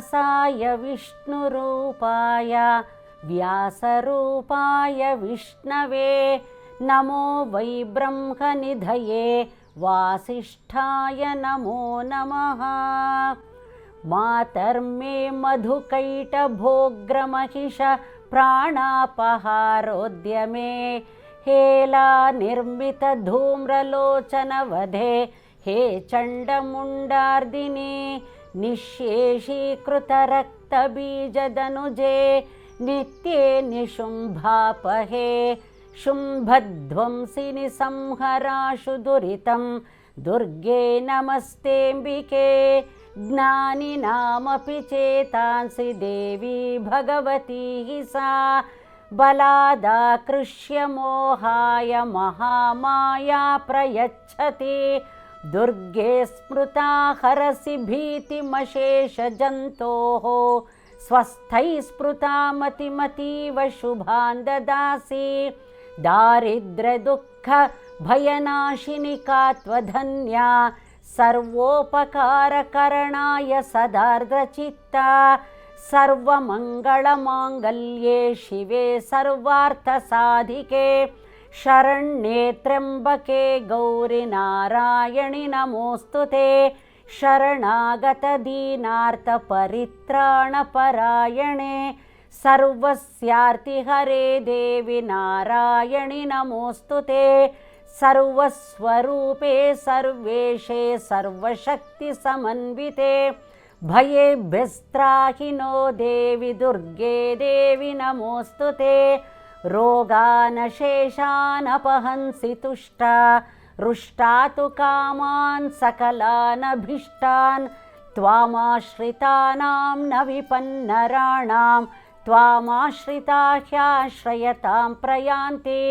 व्यासाय विष्णुरूपाय व्यासरूपाय विष्णवे नमो वै ब्रह्मनिधये वासिष्ठाय नमो नमः। मातर्मे मधुकैटभोग्रमहिष प्राणापहारोद्यमे हेला निर्मितधूम्रलोचनवधे हे चण्डमुण्डार्दिने निःशेषीकृतरक्तबीजदनुजे नित्ये निशुम्भापहे शुम्भध्वंसिनि संहराशु दुरितं। दुर्गे नमस्तेऽम्बिके ज्ञानिनामपि चेतांसि देवी भगवती सा। बलादाकृष्य मोहाय महामाया प्रयच्छति दुर्गे स्मृता हरसि भीतिमशेषजन्तोः। स्वस्थैः स्मृता मतिमतीव शुभान् ददासि दारिद्र्यदुःखभयनाशिनि का त्वधन्या सर्वोपकारकरणाय सदार्द्रचित्ता। सर्वमङ्गलमाङ्गल्ये शिवे सर्वार्थसाधिके शरण्ये त्र्यम्बके गौरि नारायणि नमोऽस्तु ते। शरणागतदीनार्थपरित्राणपरायणे। सर्वस्यार्तिहरे देवि नारायणि नमोऽस्तु ते। सर्वस्वरूपे सर्वेशे सर्वशक्तिसमन्विते। भयेभ्यस्त्राहि नो देवि दुर्गे देवि नमोऽस्तु ते रोगानशेषानपहंसि तुष्टा रुष्टा तु कामान् सकलानभीष्टान् त्वामाश्रितानां न विपन्नराणां त्वामाश्रिता ह्याश्रयतां प्रयान्ति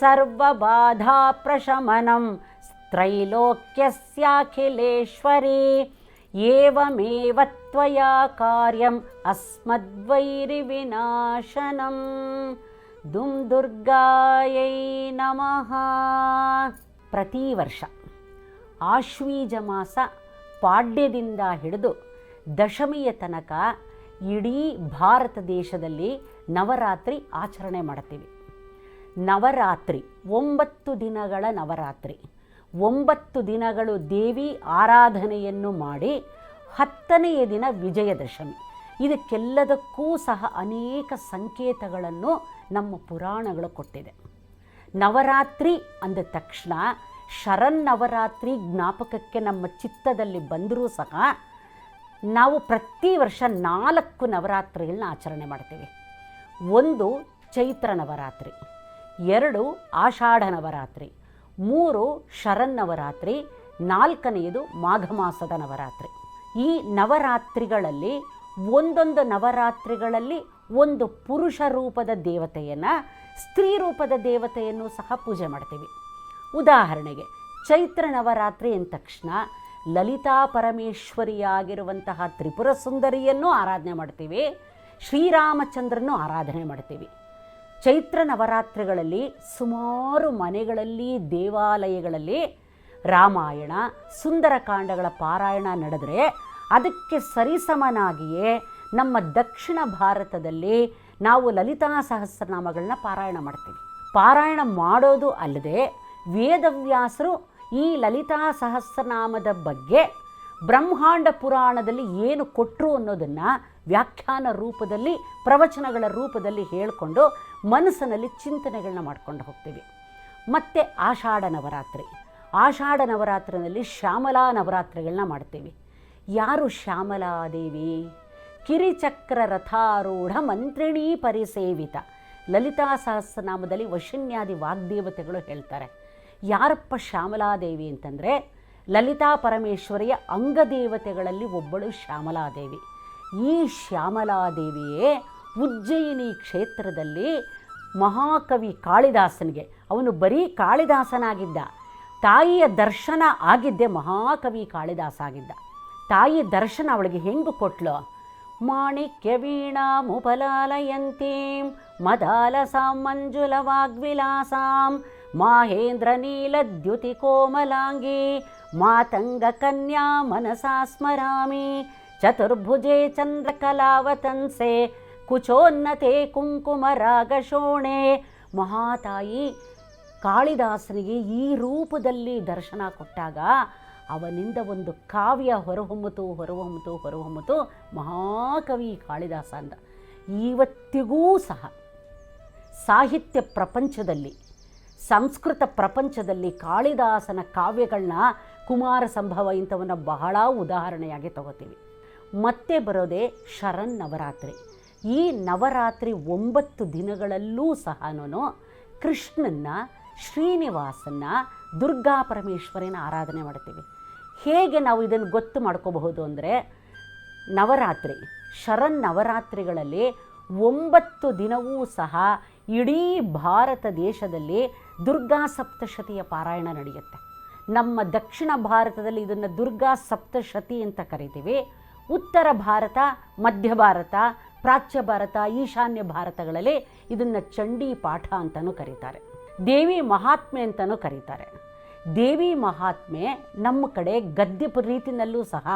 सर्वबाधाप्रशमनं त्रैलोक्यस्याखिलेश्वरी। एवमेव त्वया कार्यम् अस्मद्वैरिविनाशनं ದುಂ ದುರ್ಗಾಯೈ ನಮಃ. ಪ್ರತಿ ವರ್ಷ ಆಶ್ವೀಜ ಮಾಸ ಪಾಡ್ಯದಿಂದ ಹಿಡಿದು ದಶಮಿಯ ತನಕ ಇಡೀ ಭಾರತ ದೇಶದಲ್ಲಿ ನವರಾತ್ರಿ ಆಚರಣೆ ಮಾಡ್ತೀವಿ. ನವರಾತ್ರಿ, ಒಂಬತ್ತು ದಿನಗಳ ನವರಾತ್ರಿ. ಒಂಬತ್ತು ದಿನಗಳು ದೇವಿ ಆರಾಧನೆಯನ್ನು ಮಾಡಿ ಹತ್ತನೆಯ ದಿನ ವಿಜಯದಶಮಿ. ಇದಕ್ಕೆಲ್ಲದಕ್ಕೂ ಸಹ ಅನೇಕ ಸಂಕೇತಗಳನ್ನು ನಮ್ಮ ಪುರಾಣಗಳು ಕೊಟ್ಟಿದೆ. ನವರಾತ್ರಿ ಅಂದ ತಕ್ಷಣ ಶರನ್ನವರಾತ್ರಿ ಜ್ಞಾಪಕಕ್ಕೆ ನಮ್ಮ ಚಿತ್ತದಲ್ಲಿ ಬಂದರೂ ಸಹ ನಾವು ಪ್ರತಿ ವರ್ಷ ನಾಲ್ಕು ನವರಾತ್ರಿಗಳನ್ನ ಆಚರಣೆ ಮಾಡ್ತೀವಿ. ಒಂದು ಚೈತ್ರ ನವರಾತ್ರಿ, ಎರಡು ಆಷಾಢ ನವರಾತ್ರಿ, ಮೂರು ಶರನ್ನವರಾತ್ರಿ ನಾಲ್ಕನೆಯದು ಮಾಘ ಮಾಸದ ನವರಾತ್ರಿ. ಈ ನವರಾತ್ರಿಗಳಲ್ಲಿ ಒಂದೊಂದು ನವರಾತ್ರಿಗಳಲ್ಲಿ ಒಂದು ಪುರುಷ ರೂಪದ ದೇವತೆಯನ್ನು ಸ್ತ್ರೀ ರೂಪದ ದೇವತೆಯನ್ನು ಸಹ ಪೂಜೆ ಮಾಡ್ತೀವಿ. ಉದಾಹರಣೆಗೆ ಚೈತ್ರ ನವರಾತ್ರಿ ಎಂದ ತಕ್ಷಣ ಲಲಿತಾ ಪರಮೇಶ್ವರಿಯಾಗಿರುವಂತಹ ತ್ರಿಪುರ ಸುಂದರಿಯನ್ನು ಆರಾಧನೆ ಮಾಡ್ತೀವಿ, ಶ್ರೀರಾಮಚಂದ್ರನ್ನು ಆರಾಧನೆ ಮಾಡ್ತೀವಿ. ಚೈತ್ರ ನವರಾತ್ರಿಗಳಲ್ಲಿ ಸುಮಾರು ಮನೆಗಳಲ್ಲಿ, ದೇವಾಲಯಗಳಲ್ಲಿ ರಾಮಾಯಣ, ಸುಂದರಕಾಂಡಗಳ ಪಾರಾಯಣ ನಡೆದರೆ ಅದಕ್ಕೆ ಸರಿಸಮನಾಗಿಯೇ ನಮ್ಮ ದಕ್ಷಿಣ ಭಾರತದಲ್ಲಿ ನಾವು ಲಲಿತಾ ಸಹಸ್ರನಾಮಗಳನ್ನ ಪಾರಾಯಣ ಮಾಡ್ತೀವಿ. ಪಾರಾಯಣ ಮಾಡೋದು ಅಲ್ಲದೆ ವೇದವ್ಯಾಸರು ಈ ಲಲಿತಾ ಸಹಸ್ರನಾಮದ ಬಗ್ಗೆ ಬ್ರಹ್ಮಾಂಡ ಪುರಾಣದಲ್ಲಿ ಏನು ಕೊಟ್ಟರು ಅನ್ನೋದನ್ನು ವ್ಯಾಖ್ಯಾನ ರೂಪದಲ್ಲಿ, ಪ್ರವಚನಗಳ ರೂಪದಲ್ಲಿ ಹೇಳಿಕೊಂಡು ಮನಸ್ಸಿನಲ್ಲಿ ಚಿಂತನೆಗಳನ್ನ ಮಾಡ್ಕೊಂಡು ಹೋಗ್ತೀವಿ. ಮತ್ತು ಆಷಾಢ ನವರಾತ್ರಿ. ಆಷಾಢ ನವರಾತ್ರಿನಲ್ಲಿ ಶ್ಯಾಮಲಾ ನವರಾತ್ರಿಗಳನ್ನ ಮಾಡ್ತೀವಿ. ಯಾರು ಶ್ಯಾಮಲಾದೇವಿ? ಕಿರಿಚಕ್ರ ರಥಾರೂಢ ಮಂತ್ರಿಣೀ ಪರಿಸೇವಿತ. ಲಲಿತಾ ಸಹಸ್ರನಾಮದಲ್ಲಿ ವಶಿನ್ಯಾದಿ ವಾಗ್ದೇವತೆಗಳು ಹೇಳ್ತಾರೆ. ಯಾರಪ್ಪ ಶ್ಯಾಮಲಾದೇವಿ ಅಂತಂದರೆ ಲಲಿತಾ ಪರಮೇಶ್ವರಿಯ ಅಂಗದೇವತೆಗಳಲ್ಲಿ ಒಬ್ಬಳು ಶ್ಯಾಮಲಾದೇವಿ. ಈ ಶ್ಯಾಮಲಾದೇವಿಯೇ ಉಜ್ಜಯಿನಿ ಕ್ಷೇತ್ರದಲ್ಲಿ ಮಹಾಕವಿ ಕಾಳಿದಾಸನಿಗೆ, ಅವನು ಬರೀ ಕಾಳಿದಾಸನಾಗಿದ್ದ, ತಾಯಿಯ ದರ್ಶನ ಆಗಿದ್ದೆ ಮಹಾಕವಿ ಕಾಳಿದಾಸ ಆಗಿದ್ದ. ತಾಯಿ ದರ್ಶನ ಅವಳಿಗೆ ಹೆಂಗೆ ಕೊಟ್ಲು ಮಾಣಿಕ್ಯ ವೀಣಾ ಮುಪಲಾಲಯಂತೀಂ ಮದಾಲಸಾಂ ಮಂಜುಲ ವಾಗ್ವಿಲಾಸಾಂ ಮಾಹೇಂದ್ರ ನೀಲದ್ಯುತಿ ಕೋಮಲಾಂಗಿ ಮಾತಂಗ ಕನ್ಯಾ ಮನಸಾ ಸ್ಮರಾಮಿ ಚತುರ್ಭುಜೆ ಚಂದ್ರಕಲಾವತಂಸೆ ಕುಚೋನ್ನತೆ ಕುಂಕುಮ ರಾಗಶೋಣೆ ಮಹಾತಾಯಿ ಕಾಳಿದಾಸನಿಗೆ ಈ ರೂಪದಲ್ಲಿ ದರ್ಶನ ಕೊಟ್ಟಾಗ ಅವನಿಂದ ಒಂದು ಕಾವ್ಯ ಹೊರಹೊಮ್ಮಿತು ಹೊರಹೊಮ್ಮಿತು ಹೊರಹೊಮ್ಮಿತು ಮಹಾಕವಿ ಕಾಳಿದಾಸ ಅಂದ ಇವತ್ತಿಗೂ ಸಹ ಸಾಹಿತ್ಯ ಪ್ರಪಂಚದಲ್ಲಿ, ಸಂಸ್ಕೃತ ಪ್ರಪಂಚದಲ್ಲಿ ಕಾಳಿದಾಸನ ಕಾವ್ಯಗಳನ್ನ ಕುಮಾರ ಸಂಭವ ಇಂಥವನ್ನು ಬಹಳ ಉದಾಹರಣೆಯಾಗಿ ತಗೋತೀವಿ. ಮತ್ತೆ ಬರೋದೇ ಶರನ್ ನವರಾತ್ರಿ. ಈ ನವರಾತ್ರಿ ಒಂಬತ್ತು ದಿನಗಳಲ್ಲೂ ಸಹನೂ ಕೃಷ್ಣನ್ನ, ಶ್ರೀನಿವಾಸನ್ನ ದುರ್ಗಾ ಪರಮೇಶ್ವರಿನ ಆರಾಧನೆ ಮಾಡ್ತೀವಿ. ಹೇಗೆ ನಾವು ಇದನ್ನು ಗೊತ್ತು ಮಾಡ್ಕೋಬಹುದು ಅಂದರೆ ನವರಾತ್ರಿ, ಶರನ್ ನವರಾತ್ರಿಗಳಲ್ಲಿ ಒಂಬತ್ತು ದಿನವೂ ಸಹ ಇಡೀ ಭಾರತ ದೇಶದಲ್ಲಿ ದುರ್ಗಾ ಸಪ್ತಶತಿಯ ಪಾರಾಯಣ ನಡೆಯುತ್ತೆ. ನಮ್ಮ ದಕ್ಷಿಣ ಭಾರತದಲ್ಲಿ ಇದನ್ನು ದುರ್ಗಾ ಸಪ್ತಶತಿ ಅಂತ ಕರಿತೀವಿ. ಉತ್ತರ ಭಾರತ, ಮಧ್ಯ ಭಾರತ, ಪ್ರಾಚ್ಯ ಭಾರತ, ಈಶಾನ್ಯ ಭಾರತಗಳಲ್ಲಿ ಇದನ್ನು ಚಂಡಿ ಪಾಠ ಅಂತಲೂ ಕರೀತಾರೆ. ದೇವಿ ಮಹಾತ್ಮೆ ಅಂತಲೂ ಕರೀತಾರೆ. ದೇವಿ ಮಹಾತ್ಮೆ ನಮ್ಮ ಕಡೆ ಗದ್ಯ ರೀತಿನಲ್ಲೂ ಸಹ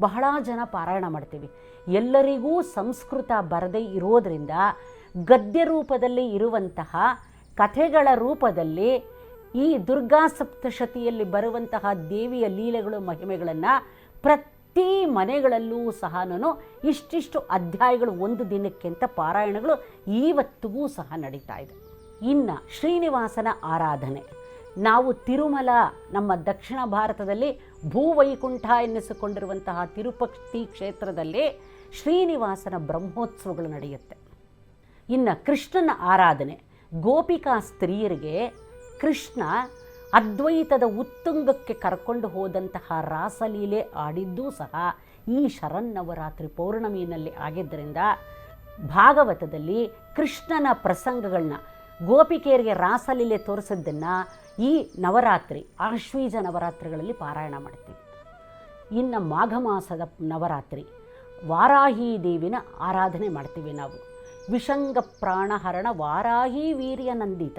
ಬಹಳ ಜನ ಪಾರಾಯಣ ಮಾಡ್ತೀವಿ. ಎಲ್ಲರಿಗೂ ಸಂಸ್ಕೃತ ಬರದೇ ಇರೋದರಿಂದ ಗದ್ಯ ರೂಪದಲ್ಲಿ ಇರುವಂತಹ ಕಥೆಗಳ ರೂಪದಲ್ಲಿ ಈ ದುರ್ಗಾ ಸಪ್ತಶತಿಯಲ್ಲಿ ಬರುವಂತಹ ದೇವಿಯ ಲೀಲೆಗಳು, ಮಹಿಮೆಗಳನ್ನು ಪ್ರತಿ ಮನೆಗಳಲ್ಲೂ ಸಹ ಇಷ್ಟಿಷ್ಟು ಅಧ್ಯಾಯಗಳು ಒಂದು ದಿನಕ್ಕಿಂತ ಪಾರಾಯಣಗಳು ಇವತ್ತಿಗೂ ಸಹ ನಡೀತಾ ಇದೆ. ಇನ್ನು ಶ್ರೀನಿವಾಸನ ಆರಾಧನೆ. ನಾವು ತಿರುಮಲ, ನಮ್ಮ ದಕ್ಷಿಣ ಭಾರತದಲ್ಲಿ ಭೂವೈಕುಂಠ ಎನ್ನಿಸಿಕೊಂಡಿರುವಂತಹ ತಿರುಪತಿ ಕ್ಷೇತ್ರದಲ್ಲಿ ಶ್ರೀನಿವಾಸನ ಬ್ರಹ್ಮೋತ್ಸವಗಳು ನಡೆಯುತ್ತೆ. ಇನ್ನು ಕೃಷ್ಣನ ಆರಾಧನೆ. ಗೋಪಿಕಾ ಸ್ತ್ರೀಯರಿಗೆ ಕೃಷ್ಣ ಅದ್ವೈತದ ಉತ್ತುಂಗಕ್ಕೆ ಕರ್ಕೊಂಡು ಹೋದಂತಹ ರಾಸಲೀಲೆ ಆಡಿದ್ದೂ ಸಹ ಈ ಶರನ್ನವರಾತ್ರಿ ಪೌರ್ಣಮಿಯಲ್ಲಿ ಆಗಿದ್ದರಿಂದ ಭಾಗವತದಲ್ಲಿ ಕೃಷ್ಣನ ಪ್ರಸಂಗಗಳನ್ನ ಗೋಪಿಕೆಯರಿಗೆ ರಾಸಲೀಲೆ ತೋರಿಸಿದ್ದನ್ನು ಈ ನವರಾತ್ರಿ, ಆಶ್ವೀಜ ನವರಾತ್ರಿಗಳಲ್ಲಿ ಪಾರಾಯಣ ಮಾಡ್ತೀವಿ. ಇನ್ನು ಮಾಘ ಮಾಸದ ನವರಾತ್ರಿ, ವಾರಾಹಿ ದೇವಿನ ಆರಾಧನೆ ಮಾಡ್ತೀವಿ ನಾವು. ವಿಷಂಗ ಪ್ರಾಣಹರಣ ವಾರಾಹಿ ವೀರ್ಯ ನಂದಿತ.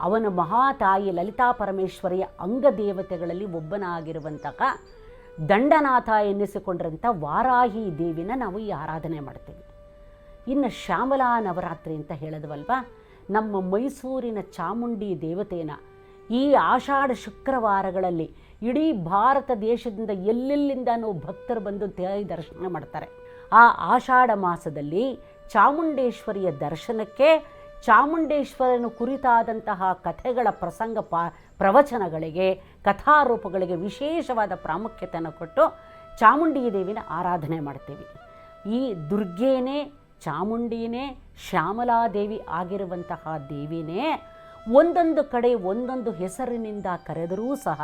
ಅವನ ಮಹಾತಾಯಿ ಲಲಿತಾ ಪರಮೇಶ್ವರಿಯ ಅಂಗದೇವತೆಗಳಲ್ಲಿ ಒಬ್ಬನಾಗಿರುವಂತಹ ದಂಡನಾಥ ಎನ್ನಿಸಿಕೊಂಡಿರಂಥ ವಾರಾಹಿ ದೇವಿನ ನಾವು ಈ ಆರಾಧನೆ ಮಾಡ್ತೀವಿ. ಇನ್ನು ಶ್ಯಾಮಲಾ ನವರಾತ್ರಿ ಅಂತ ಹೇಳಿದ್ವಲ್ವಾ? ನಮ್ಮ ಮೈಸೂರಿನ ಚಾಮುಂಡಿ ದೇವತೆನ ಈ ಆಷಾಢ ಶುಕ್ರವಾರಗಳಲ್ಲಿ ಇಡೀ ಭಾರತ ದೇಶದಿಂದ ಎಲ್ಲೆಲ್ಲಿಂದನೂ ಭಕ್ತರು ಬಂದು ತಾಯಿ ದರ್ಶನ ಮಾಡ್ತಾರೆ. ಆ ಆಷಾಢ ಮಾಸದಲ್ಲಿ ಚಾಮುಂಡೇಶ್ವರಿಯ ದರ್ಶನಕ್ಕೆ ಚಾಮುಂಡೇಶ್ವರನ ಕುರಿತಾದಂತಹ ಕಥೆಗಳ ಪ್ರಸಂಗ ಪಾ, ಪ್ರವಚನಗಳಿಗೆ, ಕಥಾರೂಪಗಳಿಗೆ ವಿಶೇಷವಾದ ಪ್ರಾಮುಖ್ಯತೆಯನ್ನು ಕೊಟ್ಟು ಚಾಮುಂಡಿ ದೇವಿನ ಆರಾಧನೆ ಮಾಡ್ತೀವಿ. ಈ ದುರ್ಗೇನೇ ಚಾಮುಂಡಿನೇ ಶ್ಯಾಮಲಾದೇವಿ ಆಗಿರುವಂತಹ ದೇವಿನೇ, ಒಂದೊಂದು ಕಡೆ ಒಂದೊಂದು ಹೆಸರಿನಿಂದ ಕರೆದರೂ ಸಹ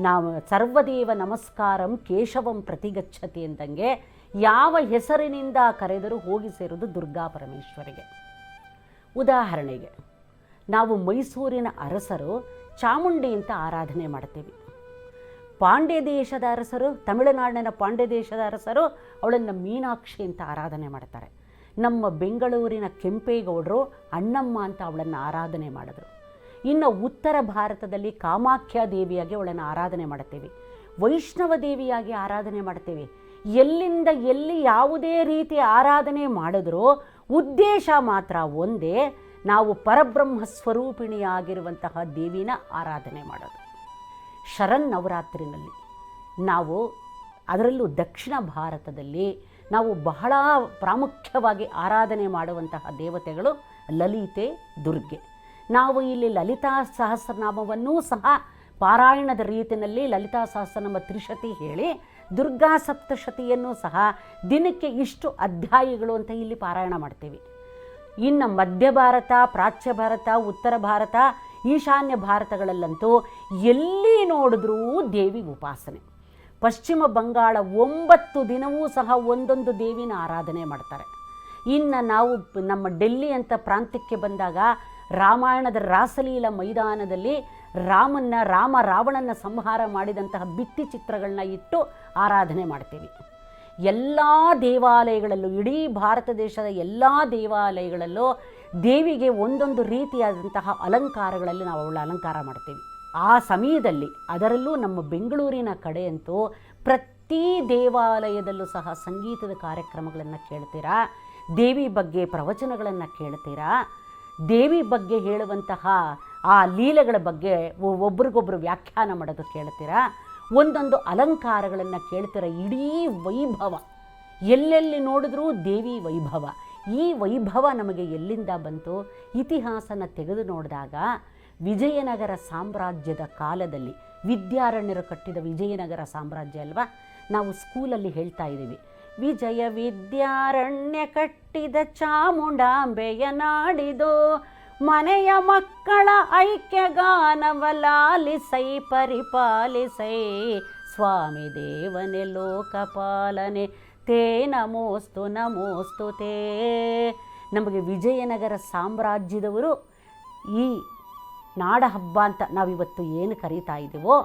ನಾವು ಸರ್ವದೇವ ನಮಸ್ಕಾರಂ ಕೇಶವಂ ಪ್ರತಿಗಚ್ಚತಿ ಎಂದಂಗೆ ಯಾವ ಹೆಸರಿನಿಂದ ಕರೆದರೂ ಹೋಗಿ ಸೇರೋದು ದುರ್ಗಾ ಪರಮೇಶ್ವರಿಗೆ. ಉದಾಹರಣೆಗೆ, ನಾವು ಮೈಸೂರಿನ ಅರಸರು ಚಾಮುಂಡಿ ಅಂತ ಆರಾಧನೆ ಮಾಡ್ತೀವಿ. ಪಾಂಡ್ಯ ದೇಶದ ಅರಸರು, ತಮಿಳುನಾಡಿನ ಪಾಂಡ್ಯ ದೇಶದ ಅರಸರು, ಅವಳನ್ನು ಮೀನಾಕ್ಷಿ ಅಂತ ಆರಾಧನೆ ಮಾಡ್ತಾರೆ. ನಮ್ಮ ಬೆಂಗಳೂರಿನ ಕೆಂಪೇಗೌಡರು ಅಣ್ಣಮ್ಮ ಅಂತ ಅವಳನ್ನು ಆರಾಧನೆ ಮಾಡಿದ್ರು. ಇನ್ನು ಉತ್ತರ ಭಾರತದಲ್ಲಿ ಕಾಮಾಖ್ಯ ದೇವಿಯಾಗಿ ಅವಳನ್ನು ಆರಾಧನೆ ಮಾಡ್ತೀವಿ. ವೈಷ್ಣವ ದೇವಿಯಾಗಿ ಆರಾಧನೆ ಮಾಡ್ತೀವಿ. ಎಲ್ಲಿಂದ ಎಲ್ಲಿ ಯಾವುದೇ ರೀತಿ ಆರಾಧನೆ ಮಾಡಿದ್ರೂ ಉದ್ದೇಶ ಮಾತ್ರ ಒಂದೇ, ನಾವು ಪರಬ್ರಹ್ಮ ಸ್ವರೂಪಿಣಿಯಾಗಿರುವಂತಹ ದೇವಿನ ಆರಾಧನೆ ಮಾಡೋದು. ಶರನ್ ನವರಾತ್ರಿನಲ್ಲಿ. ನಾವು ಅದರಲ್ಲೂ ದಕ್ಷಿಣ ಭಾರತದಲ್ಲಿ ನಾವು ಬಹಳ ಪ್ರಾಮುಖ್ಯವಾಗಿ ಆರಾಧನೆ ಮಾಡುವಂತಹ ದೇವತೆಗಳು ಲಲಿತೆ, ದುರ್ಗೆ. ನಾವು ಇಲ್ಲಿ ಲಲಿತಾ ಸಹಸ್ರನಾಮವನ್ನೂ ಸಹ ಪಾರಾಯಣದ ರೀತಿಯಲ್ಲಿ ಲಲಿತಾ ಸಹಸ್ರನಾಮ ತ್ರಿಶತಿ ಹೇಳಿ, ದುರ್ಗಾ ಸಪ್ತಶತಿಯನ್ನು ಸಹ ದಿನಕ್ಕೆ ಇಷ್ಟು ಅಧ್ಯಾಯಗಳು ಅಂತ ಇಲ್ಲಿ ಪಾರಾಯಣ ಮಾಡ್ತೀವಿ. ಇನ್ನು ಮಧ್ಯ ಭಾರತ, ಪ್ರಾಚ್ಯ ಭಾರತ, ಉತ್ತರ ಭಾರತ ಈಶಾನ್ಯ ಭಾರತಗಳಲ್ಲಂತೂ ಎಲ್ಲಿ ನೋಡಿದ್ರೂ ದೇವಿ ಉಪಾಸನೆ. ಪಶ್ಚಿಮ ಬಂಗಾಳ ಒಂಬತ್ತು ದಿನವೂ ಸಹ ಒಂದೊಂದು ದೇವಿನ ಆರಾಧನೆ ಮಾಡ್ತಾರೆ. ಇನ್ನು ನಾವು ನಮ್ಮ ಡೆಲ್ಲಿ ಅಂತ ಪ್ರಾಂತ್ಯಕ್ಕೆ ಬಂದಾಗ ರಾಮಾಯಣದ ರಾಸಲೀಲ ಮೈದಾನದಲ್ಲಿ ರಾಮನ್ನ, ರಾಮ ರಾವಣನ ಸಂಹಾರ ಮಾಡಿದಂತಹ ಭಿತ್ತಿ ಚಿತ್ರಗಳನ್ನ ಇಟ್ಟು ಆರಾಧನೆ ಮಾಡ್ತೀವಿ. ಎಲ್ಲ ದೇವಾಲಯಗಳಲ್ಲೂ, ಇಡೀ ಭಾರತ ದೇಶದ ಎಲ್ಲ ದೇವಾಲಯಗಳಲ್ಲೂ ದೇವಿಗೆ ಒಂದೊಂದು ರೀತಿಯಾದಂತಹ ಅಲಂಕಾರಗಳಲ್ಲಿ ನಾವು ಅವಳ ಅಲಂಕಾರ ಮಾಡ್ತೀವಿ. ಆ ಸಮಯದಲ್ಲಿ ಅದರಲ್ಲೂ ನಮ್ಮ ಬೆಂಗಳೂರಿನ ಕಡೆಯಂತೂ ಪ್ರತಿ ದೇವಾಲಯದಲ್ಲೂ ಸಹ ಸಂಗೀತದ ಕಾರ್ಯಕ್ರಮಗಳನ್ನು ಕೇಳ್ತೀರಾ? ದೇವಿ ಬಗ್ಗೆ ಪ್ರವಚನಗಳನ್ನು ಕೇಳ್ತೀರಾ? ದೇವಿ ಬಗ್ಗೆ ಹೇಳುವಂತಹ ಆ ಲೀಲೆಗಳ ಬಗ್ಗೆ ಒಬ್ರಿಗೊಬ್ರು ವ್ಯಾಖ್ಯಾನ ಮಾಡೋದು ಕೇಳ್ತೀರಾ? ಒಂದೊಂದು ಅಲಂಕಾರಗಳನ್ನು ಕೇಳ್ತೀರಾ? ಇಡೀ ವೈಭವ. ಎಲ್ಲೆಲ್ಲಿ ನೋಡಿದ್ರೂ ದೇವಿ ವೈಭವ. ಈ ವೈಭವ ನಮಗೆ ಎಲ್ಲಿಂದ ಬಂತು? ಇತಿಹಾಸನ ತೆಗೆದು ನೋಡಿದಾಗ ವಿಜಯನಗರ ಸಾಮ್ರಾಜ್ಯದ ಕಾಲದಲ್ಲಿ ವಿದ್ಯಾರಣ್ಯರು ಕಟ್ಟಿದ ವಿಜಯನಗರ ಸಾಮ್ರಾಜ್ಯ ಅಲ್ವಾ? ನಾವು ಸ್ಕೂಲಲ್ಲಿ ಹೇಳ್ತಾ ಇದ್ದೀವಿ, ವಿಜಯ ವಿದ್ಯಾರಣ್ಯ ಕಟ್ಟಿದ ಚಾಮುಂಡಾಂಬೆಯ ನಾಡಿದು, ಮನೆಯ ಮಕ್ಕಳ ಐಕ್ಯಗಾನವಲಾಲಿಸೈ, ಪರಿಪಾಲಿಸೈ, ಸ್ವಾಮಿ ದೇವನೆ ಲೋಕಪಾಲನೆ ತೇ ನಮೋಸ್ತು ನಮೋಸ್ತು ತೇ ನಮಗೆ ವಿಜಯನಗರ ಸಾಮ್ರಾಜ್ಯದವರು ಈ ನಾಡ ಹಬ್ಬ ಅಂತ ನಾವಿವತ್ತು ಏನು ಕರೀತಾ ಇದ್ದೀವೋ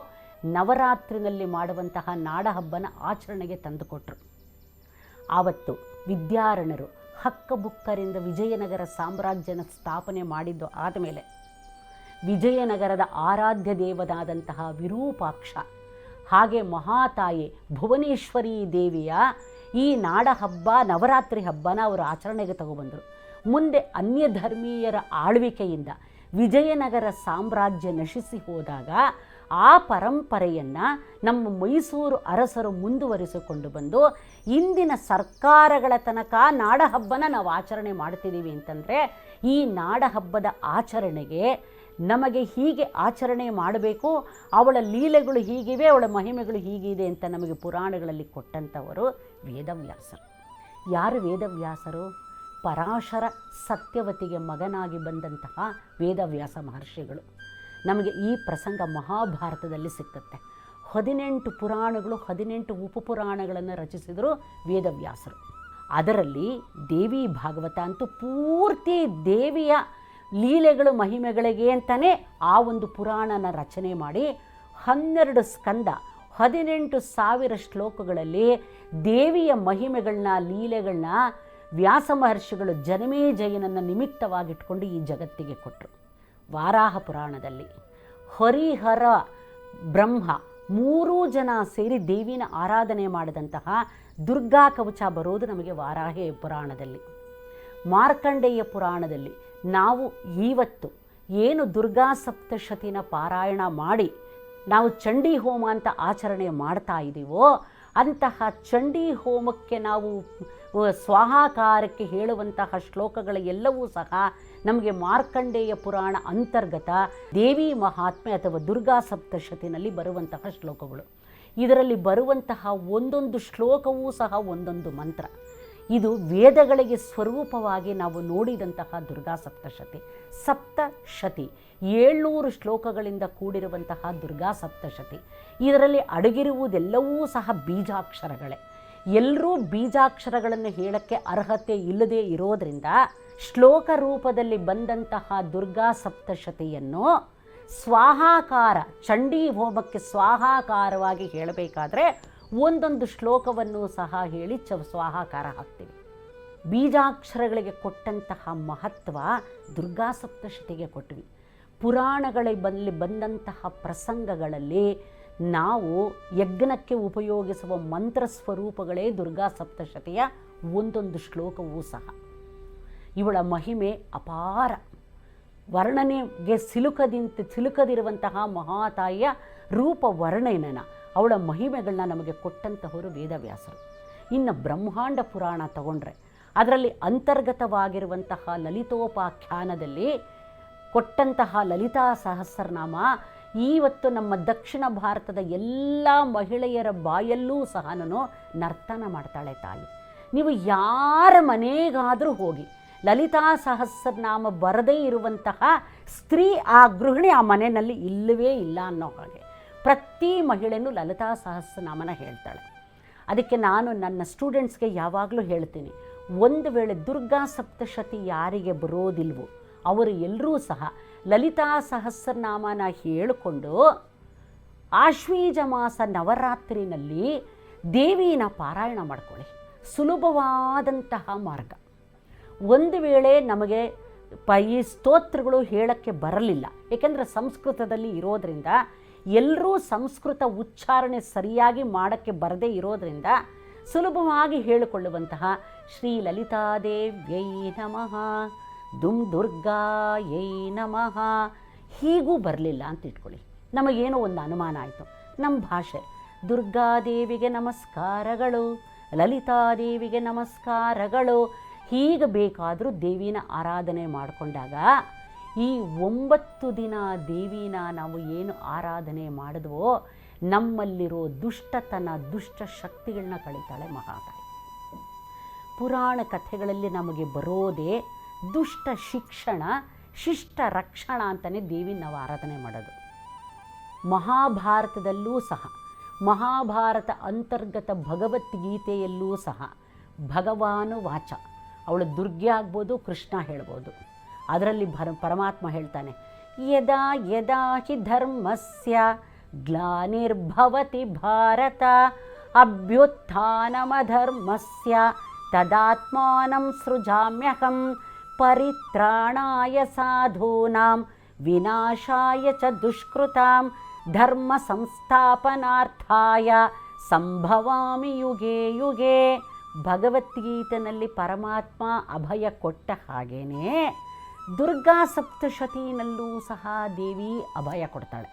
ನವರಾತ್ರಿನಲ್ಲಿ ಮಾಡುವಂತಹ ನಾಡ ಹಬ್ಬನ ಆಚರಣೆಗೆ ತಂದುಕೊಟ್ರು. ಆವತ್ತು ವಿದ್ಯಾರಣರು ಹಕ್ಕಬುಕ್ಕರಿಂದ ವಿಜಯನಗರ ಸಾಮ್ರಾಜ್ಯನ ಸ್ಥಾಪನೆ ಮಾಡಿದ್ದು ಆದಮೇಲೆ ವಿಜಯನಗರದ ಆರಾಧ್ಯ ದೇವನಾದಂತಹ ವಿರೂಪಾಕ್ಷ, ಹಾಗೆ ಮಹಾತಾಯಿ ಭುವನೇಶ್ವರಿ ದೇವಿಯ ಈ ನಾಡ ಹಬ್ಬ, ನವರಾತ್ರಿ ಹಬ್ಬನ ಅವರು ಆಚರಣೆಗೆ ತಗೊಬಂದರು. ಮುಂದೆ ಅನ್ಯ ಧರ್ಮೀಯರ ಆಳ್ವಿಕೆಯಿಂದ ವಿಜಯನಗರ ಸಾಮ್ರಾಜ್ಯ ನಶಿಸಿ ಹೋದಾಗ ಆ ಪರಂಪರೆಯನ್ನು ನಮ್ಮ ಮೈಸೂರು ಅರಸರು ಮುಂದುವರಿಸಿಕೊಂಡು ಬಂದು ಇಂದಿನ ಸರ್ಕಾರಗಳ ತನಕ ನಾಡಹಬ್ಬನ ನಾವು ಆಚರಣೆ ಮಾಡ್ತಿದ್ದೀವಿ ಅಂತಂದರೆ ಈ ನಾಡಹಬ್ಬದ ಆಚರಣೆಗೆ ನಮಗೆ ಹೀಗೆ ಆಚರಣೆ ಮಾಡಬೇಕು, ಅವಳ ಲೀಲೆಗಳು ಹೀಗಿವೆ, ಅವಳ ಮಹಿಮೆಗಳು ಹೀಗಿದೆ ಅಂತ ನಮಗೆ ಪುರಾಣಗಳಲ್ಲಿ ಕೊಟ್ಟಂಥವರು ವೇದವ್ಯಾಸರು. ಯಾರು ವೇದವ್ಯಾಸರು? ಪರಾಶರ ಸತ್ಯವತಿಗೆ ಮಗನಾಗಿ ಬಂದಂತಹ ವೇದವ್ಯಾಸ ಮಹರ್ಷಿಗಳು. ನಮಗೆ ಈ ಪ್ರಸಂಗ ಮಹಾಭಾರತದಲ್ಲಿ ಸಿಗ್ತತ್ತೆ ಹದಿನೆಂಟು ಪುರಾಣಗಳು, ಹದಿನೆಂಟು ಉಪಪುರಾಣಗಳನ್ನು ರಚಿಸಿದರು ವೇದವ್ಯಾಸರು. ಅದರಲ್ಲಿ ದೇವಿ ಭಾಗವತ ಅಂತೂ ಪೂರ್ತಿ ದೇವಿಯ ಲೀಲೆಗಳು ಮಹಿಮೆಗಳಿಗೆ ಅಂತಲೇ ಆ ಒಂದು ಪುರಾಣನ ರಚನೆ ಮಾಡಿ ಹನ್ನೆರಡು ಸ್ಕಂದ, ಹದಿನೆಂಟು ಸಾವಿರ ಶ್ಲೋಕಗಳಲ್ಲಿ ದೇವಿಯ ಮಹಿಮೆಗಳನ್ನ ಲೀಲೆಗಳನ್ನ ವ್ಯಾಸ ಮಹರ್ಷಿಗಳು ಜನಮೇಜಯನನ್ನು ನಿಮಿತ್ತವಾಗಿಟ್ಕೊಂಡು ಈ ಜಗತ್ತಿಗೆ ಕೊಟ್ಟರು ವಾರಾಹ ಪುರಾಣದಲ್ಲಿ ಹರಿಹರ ಬ್ರಹ್ಮ ಮೂರೂ ಜನ ಸೇರಿ ದೇವಿನ ಆರಾಧನೆ ಮಾಡಿದಂತಹ ದುರ್ಗಾ ಕವಚ ಬರೋದು ನಮಗೆ ವಾರಾಹಿ ಪುರಾಣದಲ್ಲಿ. ಮಾರ್ಕಂಡೇಯ ಪುರಾಣದಲ್ಲಿ ನಾವು ಇವತ್ತು ಏನು ದುರ್ಗಾ ಸಪ್ತಶತಿನ ಪಾರಾಯಣ ಮಾಡಿ ನಾವು ಚಂಡಿ ಹೋಮ ಅಂತ ಆಚರಣೆ ಮಾಡ್ತಾ ಇದ್ದೀವೋ ಅಂತಹ ಚಂಡಿ ಹೋಮಕ್ಕೆ ನಾವು ಸ್ವಾಹಾಕಾರಕ್ಕೆ ಹೇಳುವಂತಹ ಶ್ಲೋಕಗಳ ಎಲ್ಲವೂ ಸಹ ನಮಗೆ ಮಾರ್ಕಂಡೇಯ ಪುರಾಣ ಅಂತರ್ಗತ ದೇವಿ ಮಹಾತ್ಮೆ ಅಥವಾ ದುರ್ಗಾ ಸಪ್ತಶತಿನಲ್ಲಿ ಬರುವಂತಹ ಶ್ಲೋಕಗಳು. ಇದರಲ್ಲಿ ಬರುವಂತಹ ಒಂದೊಂದು ಶ್ಲೋಕವೂ ಸಹ ಒಂದೊಂದು ಮಂತ್ರ. ಇದು ವೇದಗಳಿಗೆ ಸ್ವರೂಪವಾಗಿ ನಾವು ನೋಡಿದಂತಹ ದುರ್ಗಾ ಸಪ್ತಶತಿ. ಸಪ್ತಶತಿ. ಏಳ್ನೂರು ಶ್ಲೋಕಗಳಿಂದ ಕೂಡಿರುವಂತಹ ದುರ್ಗಾ ಸಪ್ತಶತಿ. ಇದರಲ್ಲಿ ಅಡಗಿರುವುದೆಲ್ಲವೂ ಸಹ ಬೀಜಾಕ್ಷರಗಳೇ. ಎಲ್ಲರೂ ಬೀಜಾಕ್ಷರಗಳನ್ನು ಹೇಳಕ್ಕೆ ಅರ್ಹತೆ ಇಲ್ಲದೆ ಇರೋದರಿಂದ ಶ್ಲೋಕ ರೂಪದಲ್ಲಿ ಬಂದಂತಹ ದುರ್ಗಾ ಸಪ್ತಶತಿಯನ್ನು ಸ್ವಾಹಾಕಾರ ಚಂಡೀ ಹೋಮಕ್ಕೆ ಸ್ವಾಹಾಕಾರವಾಗಿ ಹೇಳಬೇಕಾದ್ರೆ ಒಂದೊಂದು ಶ್ಲೋಕವನ್ನು ಸಹ ಹೇಳಿ ಚ ಸ್ವಾಹಾಕಾರ ಹಾಕ್ತೀವಿ ಬೀಜಾಕ್ಷರಗಳಿಗೆ ಕೊಟ್ಟಂತಹ ಮಹತ್ವ ದುರ್ಗಾ ಸಪ್ತಶತಿಗೆ ಕೊಟ್ವಿ. ಪುರಾಣಗಳಲ್ಲಿ ಬಂದಂತಹ ಪ್ರಸಂಗಗಳಲ್ಲಿ ನಾವು ಯಜ್ಞಕ್ಕೆ ಉಪಯೋಗಿಸುವ ಮಂತ್ರ ಸ್ವರೂಪಗಳೇ ದುರ್ಗಾ ಸಪ್ತಶತಿಯ ಒಂದೊಂದು ಶ್ಲೋಕವೂ ಸಹ. ಇವಳ ಮಹಿಮೆ ಅಪಾರ. ವರ್ಣನೆಗೆ ಸಿಲುಕದಿಂತ ಸಿಲುಕದಿರುವಂತಹ ಮಹಾತಾಯಿಯ ರೂಪ ವರ್ಣನೆನ ಅವಳ ಮಹಿಮೆಗಳನ್ನ ನಮಗೆ ಕೊಟ್ಟಂತಹವರು ವೇದವ್ಯಾಸರು. ಇನ್ನು ಬ್ರಹ್ಮಾಂಡ ಪುರಾಣ ತಗೊಂಡ್ರೆ ಅದರಲ್ಲಿ ಅಂತರ್ಗತವಾಗಿರುವಂತಹ ಲಲಿತೋಪಾಖ್ಯಾನದಲ್ಲಿ ಕೊಟ್ಟಂತಹ ಲಲಿತಾ ಸಹಸ್ರನಾಮ ಇವತ್ತು ನಮ್ಮ ದಕ್ಷಿಣ ಭಾರತದ ಎಲ್ಲ ಮಹಿಳೆಯರ ಬಾಯಲ್ಲೂ ಸಹ ನಾನು ನರ್ತನ ಮಾಡ್ತಾಳೆ ತಾಯಿ. ನೀವು ಯಾರ ಮನೆಗಾದರೂ ಹೋಗಿ ಲಲಿತಾ ಸಹಸ್ರನಾಮ ಬರದೇ ಇರುವಂತಹ ಸ್ತ್ರೀ ಆ ಗೃಹಿಣಿ ಆ ಮನೆಯಲ್ಲಿ ಇಲ್ಲವೇ ಇಲ್ಲ ಅನ್ನೋ ಹಾಗೆ. ಪ್ರತಿ ಮಹಿಳೆನೂ ಲಲಿತಾ ಸಹಸ್ರನಾಮನ ಹೇಳ್ತಾಳೆ. ಅದಕ್ಕೆ ನಾನು ನನ್ನ ಸ್ಟೂಡೆಂಟ್ಸ್ಗೆ ಯಾವಾಗಲೂ ಹೇಳ್ತೀನಿ, ಒಂದು ವೇಳೆ ದುರ್ಗಾ ಸಪ್ತಶತಿ ಯಾರಿಗೆ ಬರೋದಿಲ್ವೋ, ಅವರು ಎಲ್ಲರೂ ಸಹ ಲಲಿತಾ ಸಹಸ್ರನಾಮನ ಹೇಳಿಕೊಂಡು ಆಶ್ವೀಜ ಮಾಸ ನವರಾತ್ರಿನಲ್ಲಿ ದೇವಿನ ಪಾರಾಯಣ ಮಾಡ್ಕೊಳ್ಳಿ. ಸುಲಭವಾದಂತಹ ಮಾರ್ಗ. ಒಂದು ವೇಳೆ ನಮಗೆ ಪ ಸ್ತೋತ್ರಗಳು ಹೇಳಕ್ಕೆ ಬರಲಿಲ್ಲ, ಏಕೆಂದರೆ ಸಂಸ್ಕೃತದಲ್ಲಿ ಇರೋದರಿಂದ ಎಲ್ಲರೂ ಸಂಸ್ಕೃತ ಉಚ್ಚಾರಣೆ ಸರಿಯಾಗಿ ಮಾಡೋಕ್ಕೆ ಬರದೇ ಇರೋದರಿಂದ ಸುಲಭವಾಗಿ ಹೇಳಿಕೊಳ್ಳುವಂತಹ ಶ್ರೀ ಲಲಿತಾದೇವ್ಯೈ ನಮಃ ದುಮ್ ದುರ್ಗಾಯೈ ನಮಃ. ಹೀಗೂ ಬರಲಿಲ್ಲ ಅಂತ ಇಟ್ಕೊಳ್ಳಿ. ನಮಗೇನೋ ಒಂದು ಅನುಮಾನ ಆಯಿತು. ನಮ್ಮ ಭಾಷೆ, ದುರ್ಗಾದೇವಿಗೆ ನಮಸ್ಕಾರಗಳು, ಲಲಿತಾದೇವಿಗೆ ನಮಸ್ಕಾರಗಳು, ಹೀಗೆ ಬೇಕಾದರೂ ದೇವಿನ ಆರಾಧನೆ ಮಾಡಿಕೊಂಡಾಗ ಈ ಒಂಬತ್ತು ದಿನ ದೇವಿನ ನಾವು ಏನು ಆರಾಧನೆ ಮಾಡಿದ್ವೋ, ನಮ್ಮಲ್ಲಿರೋ ದುಷ್ಟತನ, ದುಷ್ಟ ಶಕ್ತಿಗಳನ್ನ ಕಳೀತಾಳೆ ಮಹಾತಾಯಿ. ಪುರಾಣ ಕಥೆಗಳಲ್ಲಿ ನಮಗೆ ಬರೋದೇ ದುಷ್ಟ ಶಿಕ್ಷಣ, ಶಿಷ್ಟ ರಕ್ಷಣ ಅಂತಲೇ ದೇವಿನ ನಾವು ಆರಾಧನೆ ಮಾಡೋದು. ಮಹಾಭಾರತದಲ್ಲೂ ಸಹ, ಮಹಾಭಾರತ ಅಂತರ್ಗತ ಭಗವದ್ಗೀತೆಯಲ್ಲೂ ಸಹ ಭಗವಾನು ವಾಚ. ಅವಳು ದುರ್ಗೆ ಆಗ್ಬೋದು, ಕೃಷ್ಣ ಹೇಳ್ಬೋದು. ಅದರಲ್ಲಿ ಭರ ಪರಮಾತ್ಮ ಹೇಳ್ತಾನೆ, ಯದಾ ಯದಾ ಹಿ ಧರ್ಮಸ್ಯ ಗ್ಲಾನಿರ್ಭವತಿ ಭಾರತ ಅಭ್ಯುತ್ಥಾನಮಧರ್ಮಸ್ಯ ತದಾತ್ಮಾನಂ ಸೃಜಾಮ್ಯಹಂ ಪರಿತ್ರಾಣಾಯ ಸಾಧೂನಾಂ ವಿನಾಶಾಯ ಚ ದುಷ್ಕೃತಾಂ ಧರ್ಮ ಸಂಸ್ಥಾಪನಾರ್ಥಾಯ ಸಂಭವಾಮಿ ಯುಗೆ ಯುಗೆ. ಭಗವದ್ಗೀತನಲ್ಲಿ ಪರಮಾತ್ಮ ಅಭಯ ಕೊಟ್ಟ ಹಾಗೇನೇ ದುರ್ಗಾ ಸಪ್ತಶತಿನಲ್ಲೂ ಸಹ ದೇವಿ ಅಭಯ ಕೊಡ್ತಾಳೆ.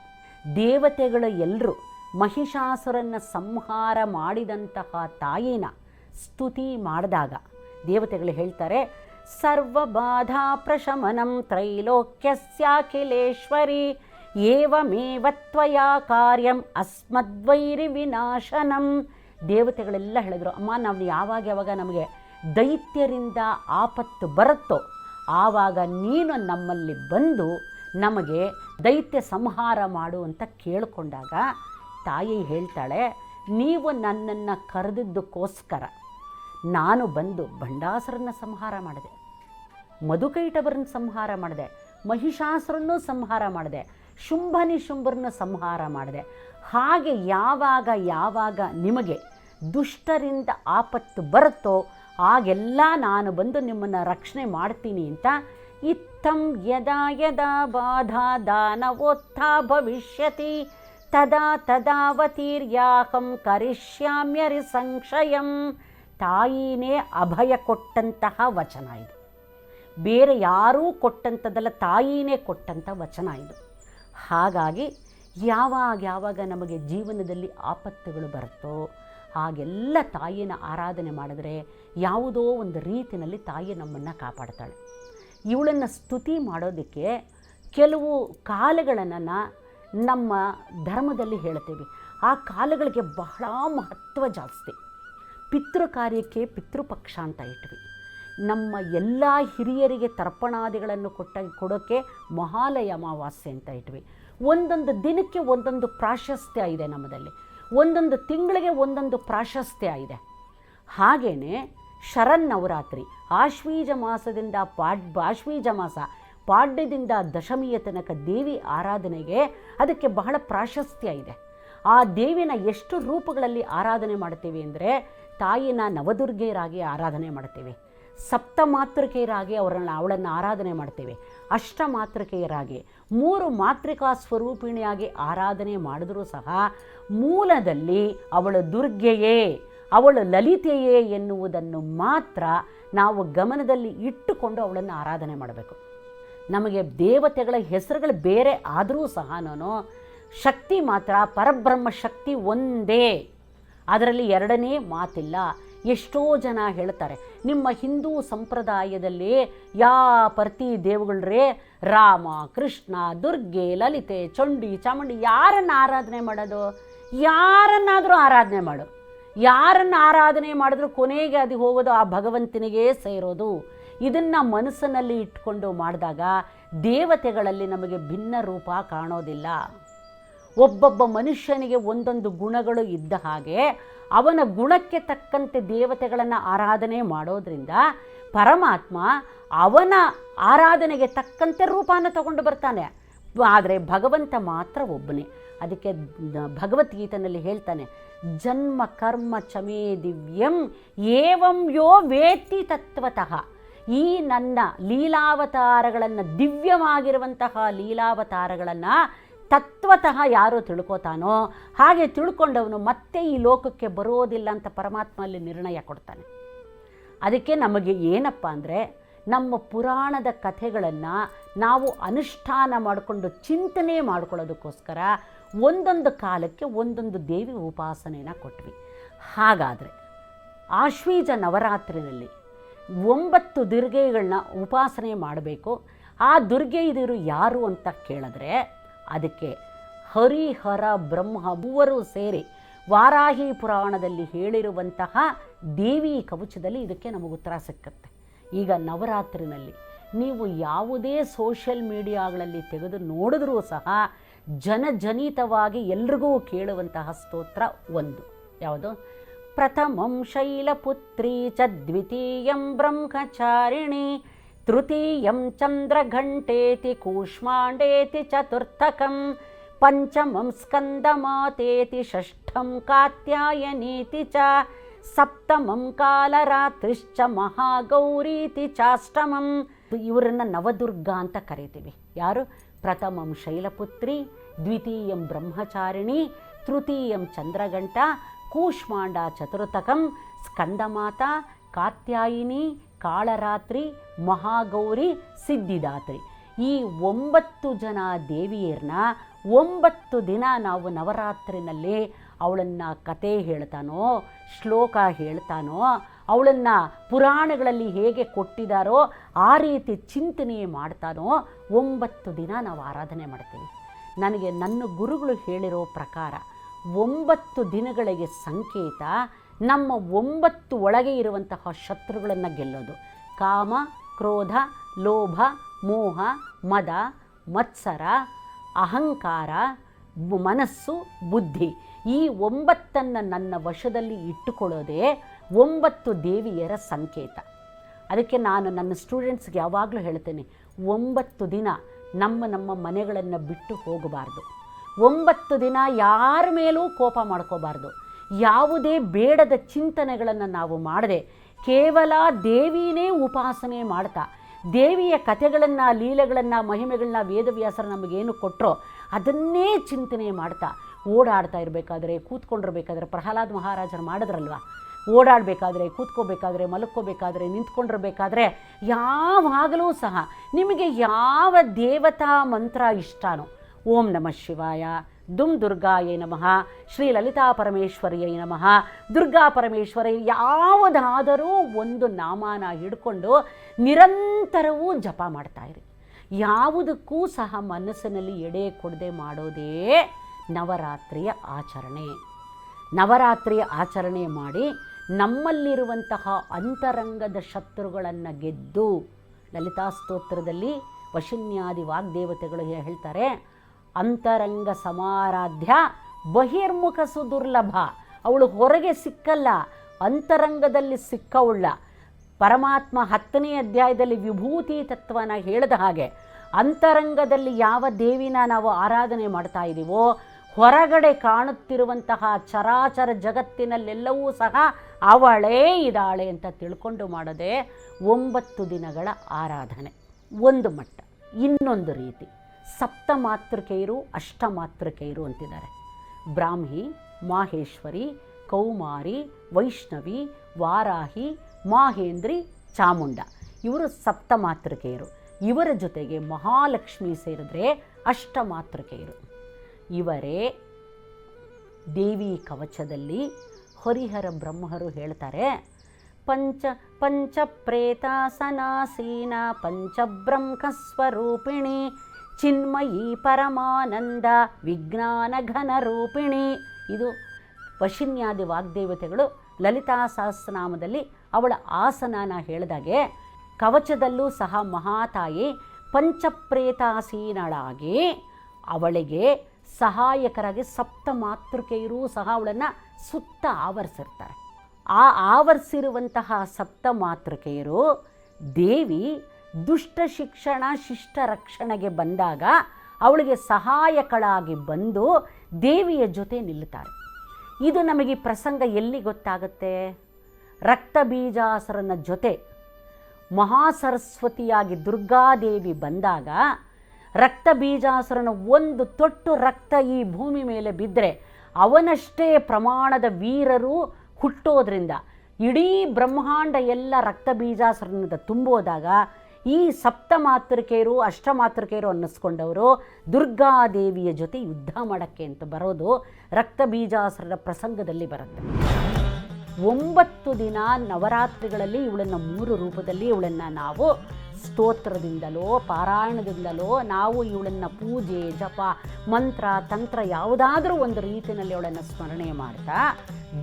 ದೇವತೆಗಳು ಎಲ್ಲರೂ ಮಹಿಷಾಸುರನ್ನ ಸಂಹಾರ ಮಾಡಿದಂತಹ ತಾಯಿನ ಸ್ತುತಿ ಮಾಡಿದಾಗ ದೇವತೆಗಳು ಹೇಳ್ತಾರೆ ಸರ್ವಬಾಧಾ ಪ್ರಶಮನಂ ತ್ರೈಲೋಕ್ಯಸ್ಯಾಖಿಲೇಶ್ವರಿ, ಏವಮೇವ ತ್ವಯಾ ಕಾರ್ಯಂ ಅಸ್ಮದ್ವೈರಿ ವಿನಾಶನಂ. ದೇವತೆಗಳೆಲ್ಲ ಹೇಳಿದರು, ಅಮ್ಮ, ನಾವು ಯಾವಾಗ ಯಾವಾಗ ನಮಗೆ ದೈತ್ಯರಿಂದ ಆಪತ್ತು ಬರುತ್ತೋ ಆವಾಗ ನೀನು ನಮ್ಮಲ್ಲಿ ಬಂದು ನಮಗೆ ದೈತ್ಯ ಸಂಹಾರ ಮಾಡು ಅಂತ ಕೇಳಿಕೊಂಡಾಗ ತಾಯಿ ಹೇಳ್ತಾಳೆ, ನೀವು ನನ್ನನ್ನು ಕರೆದಿದ್ದಕ್ಕೋಸ್ಕರ ನಾನು ಬಂದು ಭಂಡಾಸರನ್ನು ಸಂಹಾರ ಮಾಡಿದೆ, ಮಧುಕೈಟವರನ್ನ ಸಂಹಾರ ಮಾಡಿದೆ, ಮಹಿಷಾಸುರನ್ನು ಸಂಹಾರ ಮಾಡಿದೆ, ಶುಂಭನಿ ಶುಂಭರನ್ನ ಸಂಹಾರ ಮಾಡಿದೆ. ಹಾಗೆ ಯಾವಾಗ ಯಾವಾಗ ನಿಮಗೆ ದುಷ್ಟರಿಂದ ಆಪತ್ತು ಬರುತ್ತೋ ಆಗೆಲ್ಲ ನಾನು ಬಂದು ನಿಮ್ಮನ್ನು ರಕ್ಷಣೆ ಮಾಡ್ತೀನಿ ಅಂತ ಇತ್ತಂ ಯದಾ ಯದಾ ಬಾಧಾ ದಾನವೋತ್ಥಾ ಭವಿಷ್ಯತಿ, ತದಾ ತದಾವತೀರ್ಯಾಕಂ ಕರಿಷ್ಯಾಮ್ಯರಿ ಸಂಶಯಂ. ತಾಯಿನೇ ಅಭಯ ಕೊಟ್ಟಂತಹ ವಚನ ಇದು. ಬೇರೆ ಯಾರೂ ಕೊಟ್ಟಂಥದ್ದಲ್ಲ, ತಾಯಿನೇ ಕೊಟ್ಟಂಥ ವಚನ ಇದು. ಹಾಗಾಗಿ ಯಾವಾಗ ಯಾವಾಗ ನಮಗೆ ಜೀವನದಲ್ಲಿ ಆಪತ್ತುಗಳು ಬರುತ್ತೋ ಹಾಗೆಲ್ಲ ತಾಯಿನ ಆರಾಧನೆ ಮಾಡಿದ್ರೆ ಯಾವುದೋ ಒಂದು ರೀತಿಯಲ್ಲಿ ತಾಯಿ ನಮ್ಮನ್ನು ಕಾಪಾಡ್ತಾಳೆ. ಇವಳನ್ನು ಸ್ತುತಿ ಮಾಡೋದಕ್ಕೆ ಕೆಲವು ಕಾಲಗಳನ್ನು ನಮ್ಮ ಧರ್ಮದಲ್ಲಿ ಹೇಳ್ತೇವೆ. ಆ ಕಾಲಗಳಿಗೆ ಬಹಳ ಮಹತ್ವ ಜಾಸ್ತಿ. ಪಿತೃ ಕಾರ್ಯಕ್ಕೆ ಪಿತೃಪಕ್ಷ ಅಂತ ಇಟ್ವಿ. ನಮ್ಮ ಎಲ್ಲ ಹಿರಿಯರಿಗೆ ತರ್ಪಣಾದಿಗಳನ್ನು ಕೊಟ್ಟ ಕೊಡೋಕ್ಕೆ ಮಹಾಲಯ ಅಮಾವಾಸ್ಯೆ ಅಂತ ಇಟ್ವಿ. ಒಂದೊಂದು ದಿನಕ್ಕೆ ಒಂದೊಂದು ಪ್ರಾಶಸ್ತ್ಯ ಇದೆ ನಮ್ಮದಲ್ಲಿ. ಒಂದೊಂದು ತಿಂಗಳಿಗೆ ಒಂದೊಂದು ಪ್ರಾಶಸ್ತ್ಯ ಇದೆ. ಹಾಗೆಯೇ ಶರನ್ನವರಾತ್ರಿ ಆಶ್ವೀಜ ಮಾಸದಿಂದ ಪಾಡ್, ಆಶ್ವೀಜ ಮಾಸ, ಪಾಡ್ಯದಿಂದ ದಶಮಿಯ ತನಕ ದೇವಿ ಆರಾಧನೆಗೆ ಅದಕ್ಕೆ ಬಹಳ ಪ್ರಾಶಸ್ತ್ಯ ಇದೆ. ಆ ದೇವಿನ ಎಷ್ಟು ರೂಪಗಳಲ್ಲಿ ಆರಾಧನೆ ಮಾಡ್ತೀವಿ ಅಂದರೆ ತಾಯಿನ ನವದುರ್ಗೆಯರಾಗಿ ಆರಾಧನೆ ಮಾಡ್ತೀವಿ. ಸಪ್ತ ಮಾತೃಕೆಯರಾಗಿ ಅವರನ್ನು, ಅವಳನ್ನು ಆರಾಧನೆ ಮಾಡ್ತೇವೆ. ಅಷ್ಟ ಮಾತೃಕೆಯರಾಗಿ ಮೂರು ಮಾತೃಕಾ ಸ್ವರೂಪಿಣಿಯಾಗಿ ಆರಾಧನೆ ಮಾಡಿದರೂ ಸಹ ಮೂಲದಲ್ಲಿ ಅವಳು ದುರ್ಗೆಯೇ, ಅವಳು ಲಲಿತೆಯೇ ಎನ್ನುವುದನ್ನು ಮಾತ್ರ ನಾವು ಗಮನದಲ್ಲಿ ಇಟ್ಟುಕೊಂಡು ಅವಳನ್ನು ಆರಾಧನೆ ಮಾಡಬೇಕು. ನಮಗೆ ದೇವತೆಗಳ ಹೆಸರುಗಳು ಬೇರೆ ಆದರೂ ಸಹ ನಾನು ಶಕ್ತಿ ಮಾತ್ರ, ಪರಬ್ರಹ್ಮ ಶಕ್ತಿ ಒಂದೇ. ಅದರಲ್ಲಿ ಎರಡನೇ ಮಾತಿಲ್ಲ, ಎಷ್ಟೋ ಜನ ಹೇಳ್ತಾರೆ ನಿಮ್ಮ ಹಿಂದೂ ಸಂಪ್ರದಾಯದಲ್ಲಿ ಯಾ ಪ್ರತಿ ದೇವಗಳ್ರೆ? ರಾಮ, ಕೃಷ್ಣ, ದುರ್ಗೆ, ಲಲಿತೆ, ಚಂಡಿ, ಚಾಮುಂಡಿ ಯಾರನ್ನು ಆರಾಧನೆ ಮಾಡೋದು? ಯಾರನ್ನಾದರೂ ಆರಾಧನೆ ಮಾಡು. ಯಾರನ್ನು ಆರಾಧನೆ ಮಾಡಿದ್ರೂ ಕೊನೆಗೆ ಅದು ಹೋಗೋದು, ಆ ಭಗವಂತನಿಗೆ ಸೇರೋದು. ಇದನ್ನು ಮನಸ್ಸಿನಲ್ಲಿ ಇಟ್ಕೊಂಡು ಮಾಡಿದಾಗ ದೇವತೆಗಳಲ್ಲಿ ನಮಗೆ ಭಿನ್ನ ರೂಪ ಕಾಣೋದಿಲ್ಲ. ಒಬ್ಬೊಬ್ಬ ಮನುಷ್ಯನಿಗೆ ಒಂದೊಂದು ಗುಣಗಳು ಇದ್ದ ಹಾಗೆ ಅವನ ಗುಣಕ್ಕೆ ತಕ್ಕಂತೆ ದೇವತೆಗಳನ್ನು ಆರಾಧನೆ ಮಾಡೋದ್ರಿಂದ ಪರಮಾತ್ಮ ಅವನ ಆರಾಧನೆಗೆ ತಕ್ಕಂತೆ ರೂಪಾನ ತಗೊಂಡು ಬರ್ತಾನೆ. ಆದರೆ ಭಗವಂತ ಮಾತ್ರ ಒಬ್ಬನೇ. ಅದಕ್ಕೆ ಭಗವದ್ಗೀತನಲ್ಲಿ ಹೇಳ್ತಾನೆ, ಜನ್ಮ ಕರ್ಮ ಚಮೇ ದಿವ್ಯಂ ಏವಂ ಯೋ ವೇತಿ ತತ್ವತಃ. ಈ ನನ್ನ ಲೀಲಾವತಾರಗಳನ್ನು ದಿವ್ಯವಾಗಿರುವಂತಹ ಲೀಲಾವತಾರಗಳನ್ನು ತತ್ವತಃ ಯಾರು ತಿಳ್ಕೊತಾನೋ ಹಾಗೆ ತಿಳ್ಕೊಂಡವನು ಮತ್ತೆ ಈ ಲೋಕಕ್ಕೆ ಬರೋದಿಲ್ಲ ಅಂತ ಪರಮಾತ್ಮ ಅಲ್ಲಿ ನಿರ್ಣಯ ಕೊಡ್ತಾನೆ. ಅದಕ್ಕೆ ನಮಗೆ ಏನಪ್ಪ ಅಂದರೆ ನಮ್ಮ ಪುರಾಣದ ಕಥೆಗಳನ್ನು ನಾವು ಅನುಷ್ಠಾನ ಮಾಡಿಕೊಂಡು ಚಿಂತನೆ ಮಾಡ್ಕೊಳ್ಳೋದಕ್ಕೋಸ್ಕರ ಒಂದೊಂದು ಕಾಲಕ್ಕೆ ಒಂದೊಂದು ದೇವಿ ಉಪಾಸನೆಯನ್ನು ಕೊಟ್ವಿ. ಹಾಗಾದರೆ ಆಶ್ವೀಜ ನವರಾತ್ರಿನಲ್ಲಿ ಒಂಬತ್ತು ದುರ್ಗೆಗಳನ್ನ ಉಪಾಸನೆ ಮಾಡಬೇಕು. ಆ ದುರ್ಗೆ ಇದಿರು ಯಾರು ಅಂತ ಕೇಳಿದ್ರೆ ಅದಕ್ಕೆ ಹರಿಹರ ಬ್ರಹ್ಮ ಮೂವರು ಸೇರಿ ವಾರಾಹಿ ಪುರಾಣದಲ್ಲಿ ಹೇಳಿರುವಂತಹ ದೇವಿ ಕವಚದಲ್ಲಿ ಇದಕ್ಕೆ ನಮಗೆ ಉತ್ತರ ಸಿಕ್ಕತ್ತೆ. ಈಗ ನವರಾತ್ರಿನಲ್ಲಿ ನೀವು ಯಾವುದೇ ಸೋಷಿಯಲ್ ಮೀಡಿಯಾಗಳಲ್ಲಿ ತೆಗೆದು ನೋಡಿದ್ರೂ ಸಹ ಜನಜನಿತವಾಗಿ ಎಲ್ರಿಗೂ ಕೇಳುವಂತಹ ಸ್ತೋತ್ರ ಒಂದು. ಯಾವುದು? ಪ್ರಥಮಂ ಶೈಲಪುತ್ರಿ ಚ ದ್ವಿತೀಯಂ ಬ್ರಹ್ಮಚಾರಿಣಿ ತೃತೀಯಂ ಚಂದ್ರಘಂಟೇತಿ ಕೂಷ್ಮಾಂಡೇತಿ ಚತುರ್ಥಕಂ ಪಂಚಮಂ ಸ್ಕಂದಮಾತೇತಿ ಷಷ್ಠಂ ಕಾತ್ಯಾಯನೀತಿ ಚ ಸಪ್ತಮಂ ಕಾಲರಾತ್ರಿಶ್ಚ ಮಹಾಗೌರೀತಿ ಚಾಷ್ಟಮಂ ಇವರನ್ನು ನವದುರ್ಗಾ ಅಂತ ಕರಿತೀವಿ ಯಾರು ಪ್ರಥಮಂ ಶೈಲಪುತ್ರಿ ದ್ವಿತೀಯಂ ಬ್ರಹ್ಮಚಾರಿಣಿ ತೃತೀಯಂ ಚಂದ್ರಗಂಟ ಕೂಷ್ಮಾಂಡ ಚತುರ್ಥಕಂ ಸ್ಕಂದಮಾತ ಕಾತ್ಯಾಯಿನಿ ಕಾಳರಾತ್ರಿ, ಮಹಾಗೌರಿ, ಸಿದ್ಧಿದಾತ್ರಿ. ಈ ಒಂಬತ್ತು ಜನ ದೇವಿಯರನ್ನ ಒಂಬತ್ತು ದಿನ ನಾವು ನವರಾತ್ರಿನಲ್ಲಿ ಅವಳನ್ನು ಕತೆ ಹೇಳ್ತಾನೋ, ಶ್ಲೋಕ ಹೇಳ್ತಾನೋ, ಅವಳನ್ನು ಪುರಾಣಗಳಲ್ಲಿ ಹೇಗೆ ಕೊಟ್ಟಿದ್ದಾರೋ ಆ ರೀತಿ ಚಿಂತನೆ ಮಾಡ್ತಾನೋ, ಒಂಬತ್ತು ದಿನ ನಾವು ಆರಾಧನೆ ಮಾಡ್ತೀವಿ. ನನಗೆ ನನ್ನ ಗುರುಗಳು ಹೇಳಿರೋ ಪ್ರಕಾರ, ಒಂಬತ್ತು ದಿನಗಳಿಗೆ ಸಂಕೇತ ನಮ್ಮ ಒಂಬತ್ತು ಒಳಗೆ ಇರುವಂತಹ ಶತ್ರುಗಳನ್ನು ಗೆಲ್ಲೋದು. ಕಾಮ, ಕ್ರೋಧ, ಲೋಭ, ಮೋಹ, ಮದ, ಮತ್ಸರ, ಅಹಂಕಾರ ಮನಸ್ಸು, ಬುದ್ಧಿ. ಈ ಒಂಬತ್ತನ್ನು ನನ್ನ ವಶದಲ್ಲಿ ಇಟ್ಟುಕೊಳ್ಳೋದೇ ಒಂಬತ್ತು ದೇವಿಯರ ಸಂಕೇತ. ಅದಕ್ಕೆ ನಾನು ನನ್ನ ಸ್ಟೂಡೆಂಟ್ಸ್ಗೆ ಯಾವಾಗಲೂ ಹೇಳ್ತೇನೆ, ಒಂಬತ್ತು ದಿನ ನಮ್ಮ ನಮ್ಮ ಮನೆಗಳನ್ನು ಬಿಟ್ಟು ಹೋಗಬಾರ್ದು. ಒಂಬತ್ತು ದಿನ ಯಾರ ಮೇಲೂ ಕೋಪ ಮಾಡ್ಕೋಬಾರ್ದು. ಯಾವುದೇ ಬೇಡದ ಚಿಂತನೆಗಳನ್ನು ನಾವು ಮಾಡದೆ ಕೇವಲ ದೇವಿನೇ ಉಪಾಸನೆ ಮಾಡ್ತಾ, ದೇವಿಯ ಕಥೆಗಳನ್ನು, ಲೀಲೆಗಳನ್ನು, ಮಹಿಮೆಗಳನ್ನ ವೇದವ್ಯಾಸರು ನಮಗೇನು ಕೊಟ್ಟರೋ ಅದನ್ನೇ ಚಿಂತನೆ ಮಾಡ್ತಾ ಓಡಾಡ್ತಾ ಇರಬೇಕಾದ್ರೆ, ಕೂತ್ಕೊಂಡಿರಬೇಕಾದ್ರೆ, ಪ್ರಹ್ಲಾದ್ ಮಹಾರಾಜರು ಮಾಡಿದ್ರಲ್ವ? ಓಡಾಡಬೇಕಾದ್ರೆ, ಕೂತ್ಕೋಬೇಕಾದ್ರೆ ಮಲಕ್ಕೋಬೇಕಾದ್ರೆ ನಿಂತ್ಕೊಂಡಿರಬೇಕಾದ್ರೆ ಯಾವಾಗಲೂ ಸಹ ನಿಮಗೆ ಯಾವ ದೇವತಾ ಮಂತ್ರ ಇಷ್ಟನೋ, ಓಂ ನಮಃ ಶಿವಾಯ. ದುಮ್ ದುರ್ಗಾಯೈ ನಮಃ. ಶ್ರೀ ಲಲಿತಾ ಪರಮೇಶ್ವರಿಯೈ ನಮಃ. ದುರ್ಗಾ ಪರಮೇಶ್ವರಿ, ಯಾವುದಾದರೂ ಒಂದು ನಾಮಾನ ಹಿಡ್ಕೊಂಡು ನಿರಂತರವೂ ಜಪ ಮಾಡ್ತಾ ಇರಿ. ಯಾವುದಕ್ಕೂ ಸಹ ಮನಸ್ಸಿನಲ್ಲಿ ಎಡೆ ಕೊಡದೆ ಮಾಡೋದೇ ನವರಾತ್ರಿಯ ಆಚರಣೆ. ನವರಾತ್ರಿಯ ಆಚರಣೆ ಮಾಡಿ ನಮ್ಮಲ್ಲಿರುವಂತಹ ಅಂತರಂಗದ ಶತ್ರುಗಳನ್ನು ಗೆದ್ದು, ಲಲಿತಾ ಸ್ತೋತ್ರದಲ್ಲಿ ವಶಿನ್ಯಾದಿ ವಾಗ್ದೇವತೆಗಳು ಹೇಳ್ತಾರೆ ಅಂತರಂಗ ಸಮಾರಾಧ್ಯ ಬಹಿರ್ಮುಖ ಸುದುರ್ಲಭ. ಅವಳು ಹೊರಗೆ ಸಿಕ್ಕಲ್ಲ, ಅಂತರಂಗದಲ್ಲಿ ಸಿಕ್ಕವುಳ್ಳ ಪರಮಾತ್ಮ ಹತ್ತನೇ ಅಧ್ಯಾಯದಲ್ಲಿ ವಿಭೂತಿ ತತ್ವನ ಹೇಳಿದ ಹಾಗೆ, ಅಂತರಂಗದಲ್ಲಿ ಯಾವ ದೇವಿನ ನಾವು ಆರಾಧನೆ ಮಾಡ್ತಾ ಇದ್ದೀವೋ ಹೊರಗಡೆ ಕಾಣುತ್ತಿರುವಂತಹ ಚರಾಚರ ಜಗತ್ತಿನಲ್ಲೆಲ್ಲವೂ ಸಹ ಅವಳೇ ಇದ್ದಾಳೆ ಅಂತ ತಿಳ್ಕೊಂಡು ಮಾಡೋದೇ ಒಂಬತ್ತು ದಿನಗಳ ಆರಾಧನೆ. ಒಂದು ಮಟ್ಟ, ಇನ್ನೊಂದು ರೀತಿ. ಸಪ್ತಮಾತೃಕೆಯರು ಅಷ್ಟಮಾತೃಕೆಯರು ಅಂತಿದ್ದಾರೆ. ಬ್ರಾಹ್ಮಿ, ಮಾಹೇಶ್ವರಿ, ಕೌಮಾರಿ, ವೈಷ್ಣವಿ, ವಾರಾಹಿ, ಮಾಹೇಂದ್ರಿ, ಚಾಮುಂಡ. ಇವರು ಸಪ್ತಮಾತೃಕೆಯರು ಇವರ ಜೊತೆಗೆ ಮಹಾಲಕ್ಷ್ಮಿ ಸೇರಿದ್ರೆ ಅಷ್ಟಮಾತೃಕೆಯರು ಇವರೇ ದೇವಿ ಕವಚದಲ್ಲಿ ಹರಿಹರ ಬ್ರಹ್ಮರು ಹೇಳ್ತಾರೆ, ಪಂಚ ಪಂಚ ಪ್ರೇತಾಸನಾಸೀನ ಪಂಚಬ್ರಹ್ಮ ಸ್ವರೂಪಿಣಿ ಚಿನ್ಮಯಿ ಪರಮಾನಂದ, ವಿಜ್ಞಾನ ಘನ ರೂಪಿಣಿ. ಇದು ವಶಿನ್ಯಾದಿ ವಾಗ್ದೇವತೆಗಳು ಲಲಿತಾ ಸಹಸ್ರನಾಮದಲ್ಲಿ ಅವಳ ಆಸನನ ಹೇಳಿದಾಗೆ, ಕವಚದಲ್ಲೂ ಸಹ ಮಹಾತಾಯಿ ಪಂಚಪ್ರೇತಾಸೀನಳಾಗಿ ಅವಳಿಗೆ ಸಹಾಯಕರಾಗಿ ಸಪ್ತ ಮಾತೃಕೆಯರೂ ಸಹ ಅವಳನ್ನು ಸುತ್ತ ಆವರಿಸಿರ್ತಾರೆ. ಆ ಆವರಿಸಿರುವಂತಹ ಸಪ್ತ ಮಾತೃಕೆಯರು ದೇವಿ ದುಷ್ಟ ಶಿಕ್ಷಣ, ಶಿಷ್ಟ ರಕ್ಷಣೆಗೆ ಬಂದಾಗ ಅವಳಿಗೆ ಸಹಾಯಕಳಾಗಿ ಬಂದು ದೇವಿಯ ಜೊತೆ ನಿಲ್ಲುತ್ತಾರೆ. ಇದು ನಮಗೆ ಪ್ರಸಂಗ ಎಲ್ಲಿ ಗೊತ್ತಾಗುತ್ತೆ? ರಕ್ತ ಬೀಜಾಸುರನ ಜೊತೆ. ಮಹಾಸರಸ್ವತಿಯಾಗಿ ದುರ್ಗಾದೇವಿ ಬಂದಾಗ ರಕ್ತ ಬೀಜಾಸುರನ ಒಂದು ತೊಟ್ಟು ರಕ್ತ ಈ ಭೂಮಿ ಮೇಲೆ ಬಿದ್ದರೆ ಅವನಷ್ಟೇ ಪ್ರಮಾಣದ ವೀರರು ಹುಟ್ಟೋದ್ರಿಂದ ಇಡೀ ಬ್ರಹ್ಮಾಂಡ ಎಲ್ಲ ರಕ್ತ ಬೀಜಾಸುರನಿಂದ ತುಂಬೋದಾಗ ಈ ಸಪ್ತ ಮಾತೃಕೆಯರು ಅಷ್ಟಮಾತೃಕೆಯರು ಅನ್ನಿಸ್ಕೊಂಡವರು ದುರ್ಗಾದೇವಿಯ ಜೊತೆ ಯುದ್ಧ ಮಾಡೋಕ್ಕೆ ಅಂತ ಬರೋದು ರಕ್ತ ಬೀಜಾಸರದ ಪ್ರಸಂಗದಲ್ಲಿ ಬರುತ್ತೆ. ಒಂಬತ್ತು ದಿನ ನವರಾತ್ರಿಗಳಲ್ಲಿ ಇವಳನ್ನು ಮೂರು ರೂಪದಲ್ಲಿ ಇವಳನ್ನು ನಾವು ಸ್ತೋತ್ರದಿಂದಲೋ, ಪಾರಾಯಣದಿಂದಲೋ ನಾವು ಇವಳನ್ನು ಪೂಜೆ, ಜಪ, ಮಂತ್ರ, ತಂತ್ರ ಯಾವುದಾದ್ರೂ ಒಂದು ರೀತಿಯಲ್ಲಿ ಅವಳನ್ನು ಸ್ಮರಣೆ ಮಾಡ್ತಾ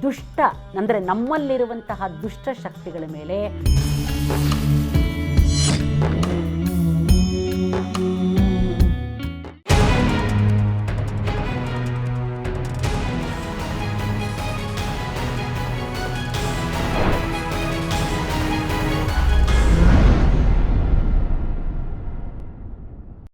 ದುಷ್ಟ, ಅಂದರೆ ನಮ್ಮಲ್ಲಿರುವಂತಹ ದುಷ್ಟ ಶಕ್ತಿಗಳ ಮೇಲೆ